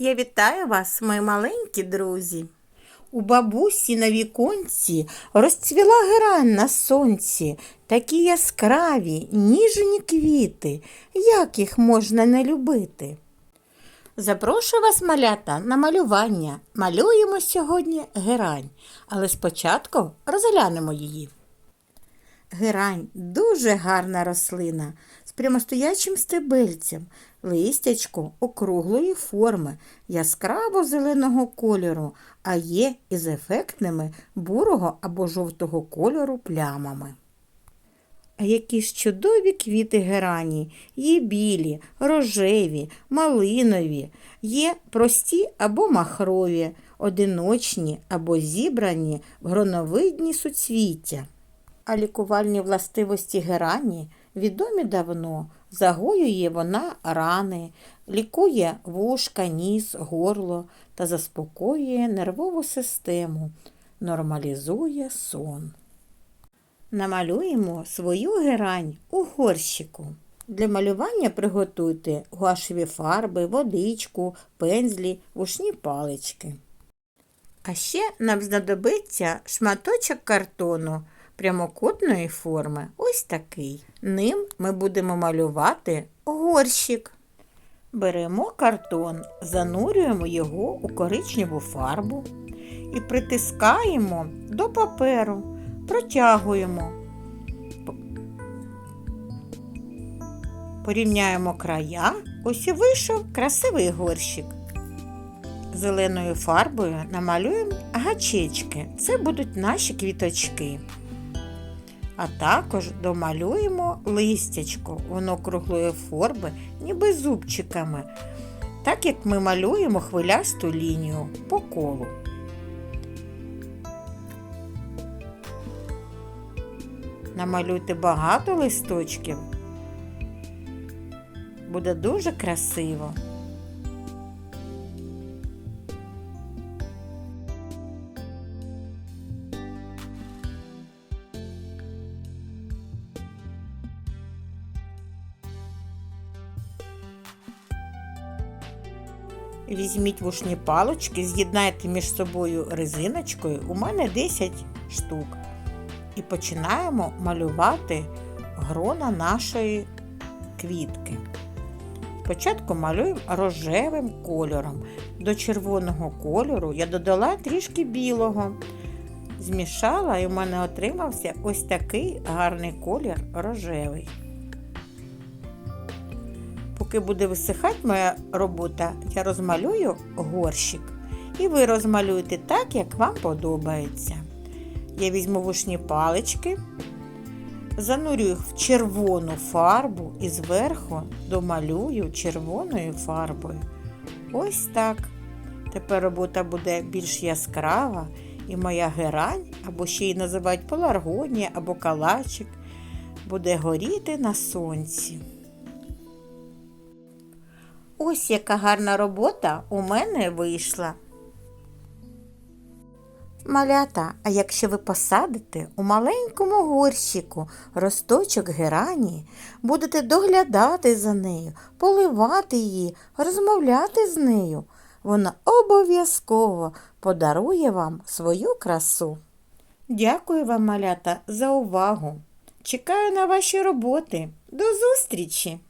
Я вітаю вас, мої маленькі друзі. У бабусі на віконці розцвіла герань на сонці, такі яскраві, ніжні квіти, як їх можна не любити. Запрошую вас, малята, на малювання. Малюємо сьогодні герань, але спочатку розглянемо її. Герань. Дуже гарна рослина. З прямостоячим стебельцем, листячко округлої форми, яскраво зеленого кольору, а є із ефектними бурого або жовтого кольору плямами. А які ж чудові квіти герані, є білі, рожеві, малинові, є прості або махрові, одиночні або зібрані в гроновидні суцвіття. А лікувальні властивості герані відомі давно. Загоює вона рани, лікує вушка, ніс, горло та заспокоює нервову систему, нормалізує сон. Намалюємо свою герань у горщику. Для малювання приготуйте гуашеві фарби, водичку, пензлі, вушні палички. А ще нам знадобиться шматочок картону прямокутної форми, ось такий. Ним ми будемо малювати горщик. Беремо картон, занурюємо його у коричневу фарбу і притискаємо до паперу, протягуємо. Порівняємо края, ось і вийшов красивий горщик. Зеленою фарбою намалюємо гачечки. Це будуть наші квіточки. А також домалюємо листячко, воно круглої форми, ніби зубчиками, так як ми малюємо хвилясту лінію по колу. Намалюйте багато листочків. Буде дуже красиво. Візьміть вушні палочки, з'єднайте між собою резиночкою, у мене 10 штук. І починаємо малювати грона нашої квітки. Спочатку малюємо рожевим кольором. До червоного кольору я додала трішки білого. Змішала і у мене отримався ось такий гарний колір рожевий. Поки буде висихати моя робота, я розмалюю горщик. І ви розмалюєте так, як вам подобається. Я візьму вушні палички, занурю їх в червону фарбу і зверху домалюю червоною фарбою. Ось так. Тепер робота буде більш яскрава, і моя герань, або ще її називають пеларгонія або калачик, буде горіти на сонці. Ось яка гарна робота у мене вийшла. Малята, а якщо ви посадите у маленькому горщику росточок герані, будете доглядати за нею, поливати її, розмовляти з нею, вона обов'язково подарує вам свою красу. Дякую вам, малята, за увагу. Чекаю на ваші роботи. До зустрічі!